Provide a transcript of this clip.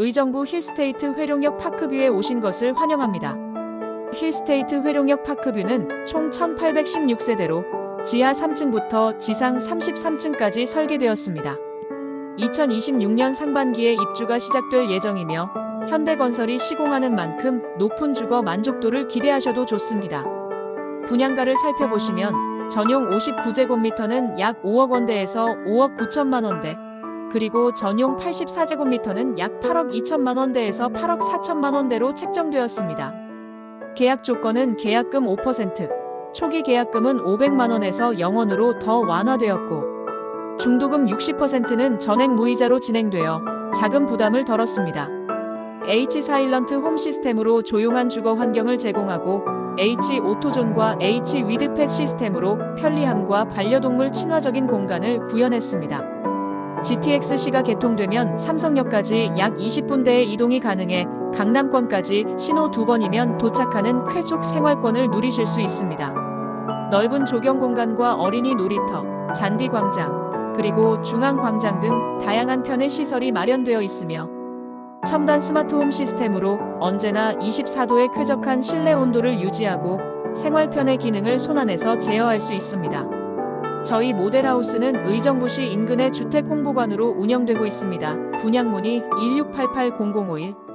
의정부 힐스테이트 회룡역 파크뷰에 오신 것을 환영합니다. 힐스테이트 회룡역 파크뷰는 총 1816세대로 지하 3층부터 지상 33층까지 설계되었습니다. 2026년 상반기에 입주가 시작될 예정이며 현대건설이 시공하는 만큼 높은 주거 만족도를 기대하셔도 좋습니다. 분양가를 살펴보시면 전용 59제곱미터는 약 5억 원대에서 5억 9천만 원대, 그리고 전용 84제곱미터는 약 8억 2천만 원대에서 8억 4천만 원대로 책정되었습니다. 계약 조건은 계약금 5%, 초기 계약금은 500만 원에서 0원으로 더 완화되었고, 중도금 60%는 전액 무이자로 진행되어 자금 부담을 덜었습니다. H 사일런트 홈 시스템으로 조용한 주거 환경을 제공하고 H 오토존과 H 위드펫 시스템으로 편리함과 반려동물 친화적인 공간을 구현했습니다. GTX-C가 개통되면 삼성역까지 약 20분대의 이동이 가능해 강남권까지 신호 두 번이면 도착하는 쾌적 생활권을 누리실 수 있습니다. 넓은 조경 공간과 어린이 놀이터, 잔디 광장, 그리고 중앙 광장 등 다양한 편의 시설이 마련되어 있으며 첨단 스마트홈 시스템으로 언제나 24도의 쾌적한 실내 온도를 유지하고 생활편의 기능을 손안에서 제어할 수 있습니다. 저희 모델하우스는 의정부시 인근의 주택 홍보관으로 운영되고 있습니다. 분양 문의 1688-0051